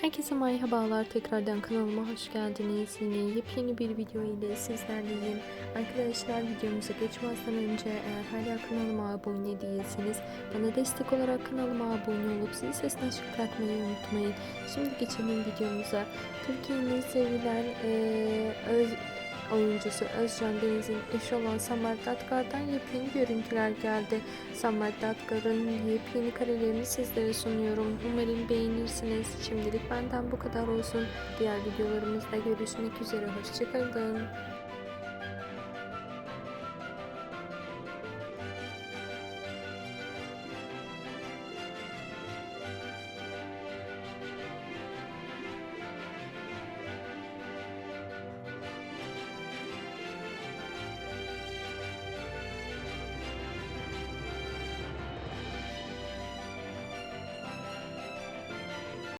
Herkese merhabalar. Tekrardan kanalıma hoş geldiniz. Yine yepyeni bir video ile sizlerleyim. Arkadaşlar videomuza geçmezden önce eğer hala kanalıma abone değilseniz bana destek olarak kanalıma abone olup zil sesini açık bırakmayı unutmayın. Şimdi geçelim videomuza. Türkiye'nin sevilen eee, öz, oyuncusu Özcan Deniz'in eşi olan Samer Datkar'dan yepyeni görüntüler geldi. Samer Datkar'ın yepyeni karelerini sizlere sunuyorum. Umarım beğenirsiniz. Şimdilik benden bu kadar olsun. Diğer videolarımızda görüşmek üzere. Hoşçakalın.